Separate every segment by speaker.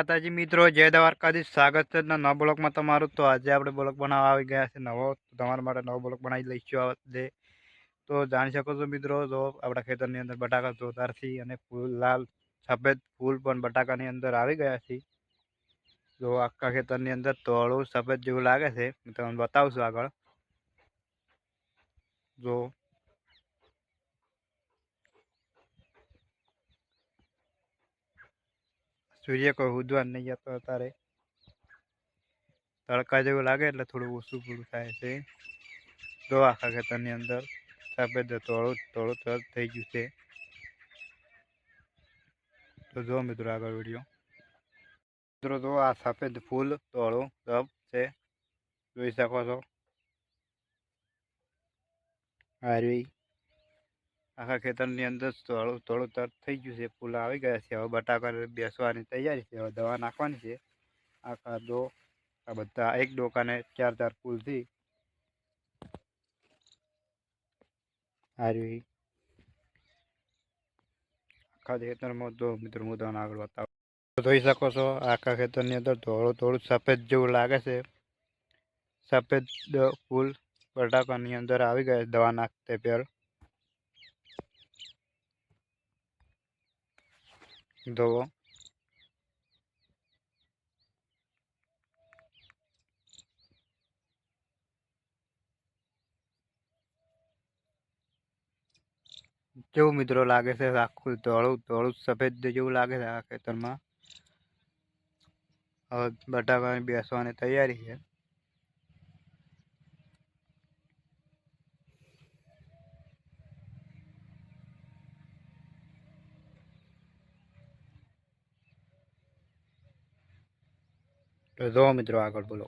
Speaker 1: માતાજી મિત્રો, જય દ્વારકાધીશ. સ્વાગત છે નવા બ્લોકમાં તમારું. તો આજે આપણે બ્લોક બનાવવા આવી ગયા છે નવો. તમારા માટે નવો બ્લોક બનાવી લઈશું આ વખતે. તો જાણી શકો છો મિત્રો, જો આપણા ખેતરની અંદર બટાકા જોરદારથી અને ફૂલ, લાલ, સફેદ ફૂલ પણ બટાકાની અંદર આવી ગયા છે. જો આખા ખેતરની અંદર તોળું સફેદ જેવું લાગે છે. હું તમને છું આગળ. જો સૂર્ય કોઈ ઉદવાન નહીં જતો અત્યારે. તડકા જેવું લાગે એટલે થોડું ઓછું પૂરું થાય છે. જો આખા ખેતરની અંદર સફેદ તોળું તોળું તરત થઈ ગયું છે. તો જો મિત્રો આગળ વીડિયો. મિત્રો તો આ સફેદ ફૂલ તોળું તપ છે. જોઈ શકો છો. હારવી આખા ખેતરની અંદર થોડું થોડું તર થઈ ગયું છે. ફૂલ આવી ગયા છે. હવે બટાકા બેસવાની તૈયારી છે. હવે દવા નાખવાની છે. આખા દો, આ બધા એક ડોકાને ચાર ચાર ફૂલથી હારવી આખા ખેતરમાં તો મિત્રો હું તમને આગળ બતાવું. જોઈ શકો છો, આખા ખેતરની અંદર થોડું થોડું સફેદ જેવું લાગે છે. સફેદ ફૂલ બટાકાની અંદર આવી ગયા દવા નાખતે પેર ધોવો જેવું મિત્રો લાગે છે આખું ધોળું ધોળું, સફેદ જેવું લાગે છે આ ખેતરમાં? હવે બટાકાની બેસવાની તૈયારી છે. તો જો મિત્રો આગળ બોલો.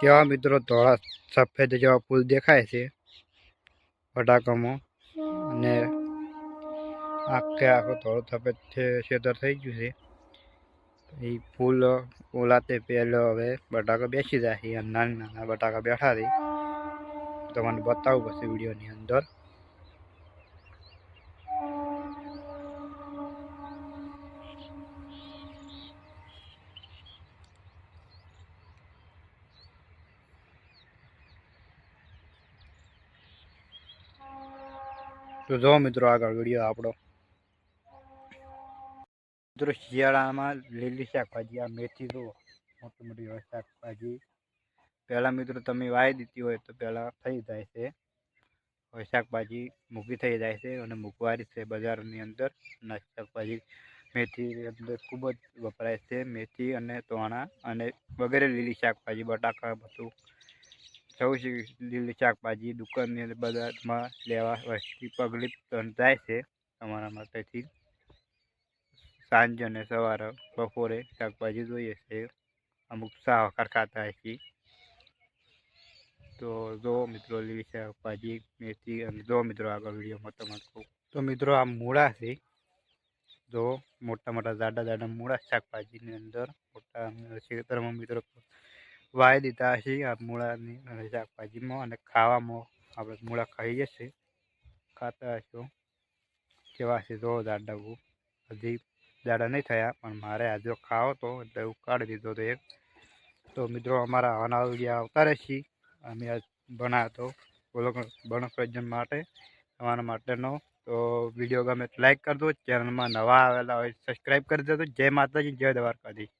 Speaker 1: કેવા મિત્રો ધોળા સફેદ જેવા ફૂલ દેખાય છે બટાકામાં અને આખે આખો થોડો સફેદ છેતર થઈ ગયું છે. એ ફૂલ ઓલાતે પહેલો હવે બટાકા બેસી જાય નાના નાના બટાકા બેઠા છે. તમને બતાવું પછી વિડીયોની અંદર. તો જો મિત્રો આગળ વીડિયો આપણો. મિત્રો શિયાળામાં લીલી શાકભાજી, આ મેથી જુઓ, મોટી મોટી શાકભાજી. પહેલાં મિત્રો તમે વાવી દીધી હોય તો પહેલાં થઈ જાય છે. શાકભાજી મૂકી થઈ જાય છે અને મૂકવાની છે બજારની અંદર. અને શાકભાજી મેથી અંદર ખૂબ જ વપરાય છે. મેથી અને તોણા અને વગેરે લીલી શાકભાજી, બટાકા બધું છે લીલી શાકભાજી, દુકાનની બજારમાં લેવા વસ્તી પગલી જાય છે તમારા માટેથી. સાંજ અને સવારે બપોરે શાકભાજી જોઈએ છે. અમુક સાહકાર ખાતા હોય છે તો જો મિત્રો લીલી શાકભાજી, મેથી અને જો મિત્રો આગળ વિડીયોમાં તમારે કહું. તો મિત્રો આ મૂળા છે. જો મોટા મોટા જાડા જાડા મૂળા શાકભાજીની અંદર મોટા ખેતરમાં મિત્રો વાવી દીધા છે આ મૂળાની શાકભાજીમાં અને ખાવામાં આપણે મૂળા ખાઈએ છીએ. ખાતા હશો. કેવા છે જો જાડા હજી દાડા નહીં થયા, પણ મારે આજે ખાવો તો એટલે કાઢી દીધો તો એક. તો મિત્રો અમારા આવાના વીડિયો આવતા રહેશી. અમે આજ બનાવ્યો હતો બોલો બણપ્રજન માટે તમારા માટેનો. તો વીડિયો ગમે લાઈક કરજો. ચેનલમાં નવા આવેલા હોય સબસ્ક્રાઈબ કરી દેજો. જય માતાજી, જય દ્વારકાધીશ.